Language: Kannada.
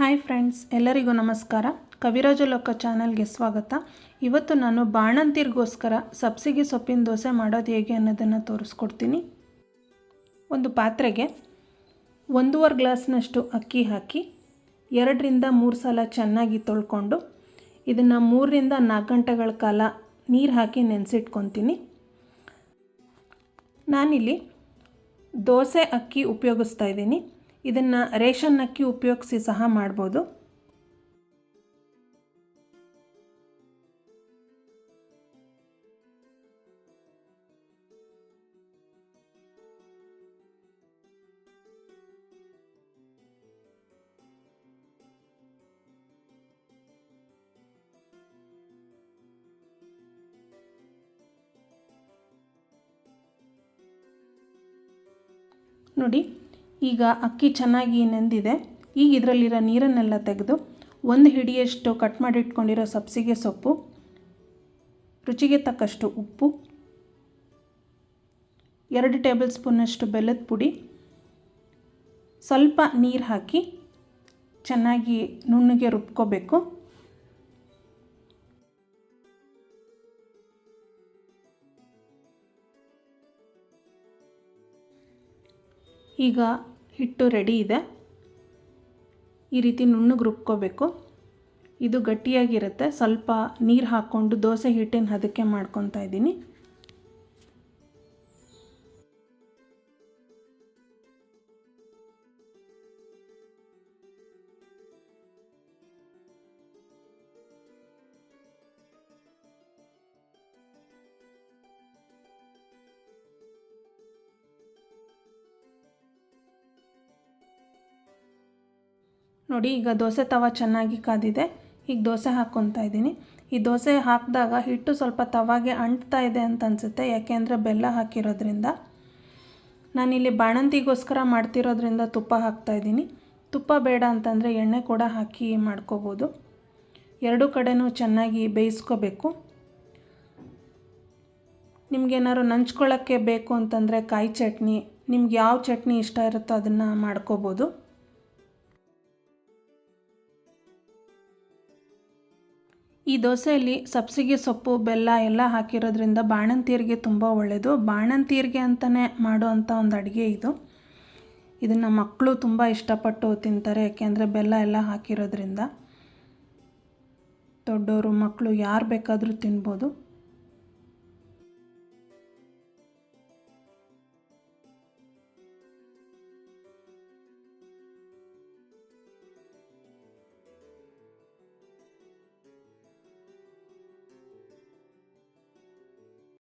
ಹಾಯ್ ಫ್ರೆಂಡ್ಸ್, ಎಲ್ಲರಿಗೂ ನಮಸ್ಕಾರ. ಕವಿರಾಜ ಲೋಕ ಚಾನಲ್ಗೆ ಸ್ವಾಗತ. ಇವತ್ತು ನಾನು ಬಾಣಂತಿರ್ಗೋಸ್ಕರ ಸಬ್ಸಿಗೆ ಸೊಪ್ಪಿನ ದೋಸೆ ಮಾಡೋದು ಹೇಗೆ ಅನ್ನೋದನ್ನು ತೋರಿಸ್ಕೊಡ್ತೀನಿ. ಒಂದು ಪಾತ್ರೆಗೆ ಒಂದೂವರೆ ಗ್ಲಾಸ್ನಷ್ಟು ಅಕ್ಕಿ ಹಾಕಿ, ಎರಡರಿಂದ ಮೂರು ಸಲ ಚೆನ್ನಾಗಿ ತೊಳ್ಕೊಂಡು, ಇದನ್ನು ಮೂರರಿಂದ ನಾಲ್ಕು ಗಂಟೆಗಳ ಕಾಲ ನೀರು ಹಾಕಿ ನೆನೆಸಿಟ್ಕೊತೀನಿ. ನಾನಿಲ್ಲಿ ದೋಸೆ, ಅಕ್ಕಿ ಉಪಯೋಗಿಸ್ತಾ ಇದ್ದೀನಿ. ಇದನ್ನು ರೇಷನ್ ಅಕ್ಕಿ ಉಪಯೋಗಿಸಿ ಸಹ ಮಾಡ್ಬೋದು. ನೋಡಿ ಈಗ ಅಕ್ಕಿ ಚೆನ್ನಾಗಿ ನೆಂದಿದೆ. ಈಗ ಇದರಲ್ಲಿರೋ ನೀರನ್ನೆಲ್ಲ ತೆಗೆದು ಒಂದು ಹಿಡಿಯಷ್ಟು ಕಟ್ ಮಾಡಿಟ್ಕೊಂಡಿರೋ ಸಬ್ಸಿಗೆ ಸೊಪ್ಪು, ರುಚಿಗೆ ತಕ್ಕಷ್ಟು ಉಪ್ಪು, ಎರಡು ಟೇಬಲ್ ಸ್ಪೂನಷ್ಟು ಬೆಲ್ಲದ ಪುಡಿ, ಸ್ವಲ್ಪ ನೀರು ಹಾಕಿ ಚೆನ್ನಾಗಿ ನುಣ್ಣಗೆ ರುಬ್ಕೋಬೇಕು. ಈಗ ಹಿಟ್ಟು ರೆಡಿ ಇದೆ. ಈ ರೀತಿ ನುಣ್ಣಗೆ ರುಬ್ಕೋಬೇಕು. ಇದು ಗಟ್ಟಿಯಾಗಿರುತ್ತೆ. ಸ್ವಲ್ಪ ನೀರು ಹಾಕ್ಕೊಂಡು ದೋಸೆ ಹಿಟ್ಟಿನ ಹದಕ್ಕೆ ಮಾಡ್ಕೊತಾ ಇದ್ದೀನಿ. ನೋಡಿ, ಈಗ ದೋಸೆ ತವ ಚೆನ್ನಾಗಿ ಕಾದಿದೆ. ಈಗ ದೋಸೆ ಹಾಕ್ಕೊತಾ ಇದ್ದೀನಿ. ಈ ದೋಸೆ ಹಾಕಿದಾಗ ಹಿಟ್ಟು ಸ್ವಲ್ಪ ತವಾಗೆ ಅಂಟ್ತಾ ಇದೆ ಅಂತ ಅನಿಸುತ್ತೆ. ಯಾಕೆಂದರೆ ಬೆಲ್ಲ ಹಾಕಿರೋದ್ರಿಂದ. ನಾನಿಲ್ಲಿ ಬಾಣಂತಿಗೋಸ್ಕರ ಮಾಡ್ತಿರೋದ್ರಿಂದ ತುಪ್ಪ ಹಾಕ್ತಾಯಿದ್ದೀನಿ ತುಪ್ಪ ಬೇಡ ಅಂತಂದರೆ ಎಣ್ಣೆ ಕೂಡ ಹಾಕಿ ಮಾಡ್ಕೋಬೋದು. ಎರಡೂ ಕಡೆನೂ ಚೆನ್ನಾಗಿ ಬೇಯಿಸ್ಕೋಬೇಕು. ನಿಮಗೇನಾದ್ರು ನಂಚ್ಕೊಳ್ಳೋಕ್ಕೆ ಬೇಕು ಅಂತಂದರೆ ಕಾಯಿ ಚಟ್ನಿ, ನಿಮ್ಗೆ ಯಾವ ಚಟ್ನಿ ಇಷ್ಟ ಇರುತ್ತೋ ಅದನ್ನು ಮಾಡ್ಕೋಬೋದು. ಈ ದೋಸೆಯಲ್ಲಿ ಸಬ್ಸಿಗೆ ಸೊಪ್ಪು, ಬೆಲ್ಲ ಎಲ್ಲ ಹಾಕಿರೋದ್ರಿಂದ ಬಾಣಂತಿಯರಿಗೆ ತುಂಬ ಒಳ್ಳೆಯದು ಬಾಣಂತಿಯರಿಗೆ ಅಂತಲೇ ಮಾಡುವಂಥ ಒಂದು ಅಡುಗೆ ಇದು. ಇದನ್ನು ಮಕ್ಕಳು ತುಂಬ ಇಷ್ಟಪಟ್ಟು ತಿಂತಾರೆ, ಯಾಕೆಂದರೆ ಬೆಲ್ಲ ಎಲ್ಲ ಹಾಕಿರೋದ್ರಿಂದ. ದೊಡ್ಡವರು ಮಕ್ಕಳು ಯಾರು ಬೇಕಾದರೂ ತಿನ್ಬೋದು.